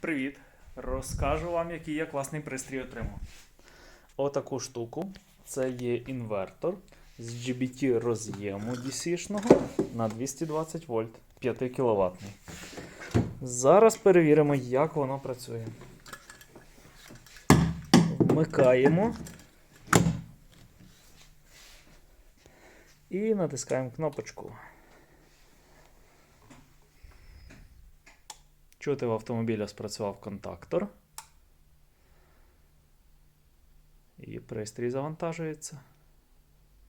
Привіт! Розкажу вам, який я класний пристрій отримав. Отаку штуку. Це є інвертор з GBT роз'єму DC-шного на 220 вольт 5 кВт. Зараз перевіримо, як воно працює. Вмикаємо. І натискаємо кнопочку. Чути в автомобіля спрацював контактор. І пристрій завантажується.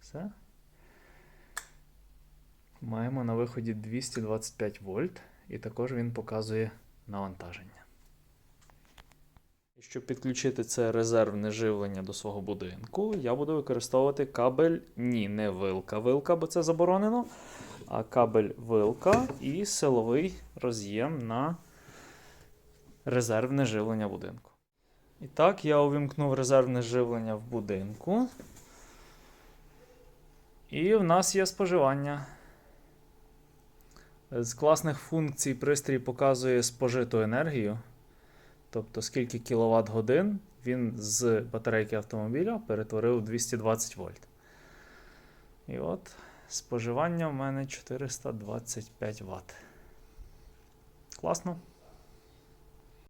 Все. Маємо на виході 225 вольт, і також він показує навантаження. Щоб підключити це резервне живлення до свого будинку, я буду використовувати кабель, ні, не вилка вилка, бо це заборонено, а кабель вилка і силовий роз'єм на резервне живлення будинку. І так, я увімкнув резервне живлення в будинку. І в нас є споживання. З класних функцій пристрій показує спожиту енергію. Тобто, скільки кіловат годин він з батарейки автомобіля перетворив у 220 вольт. І от споживання в мене 425 Вт. Класно.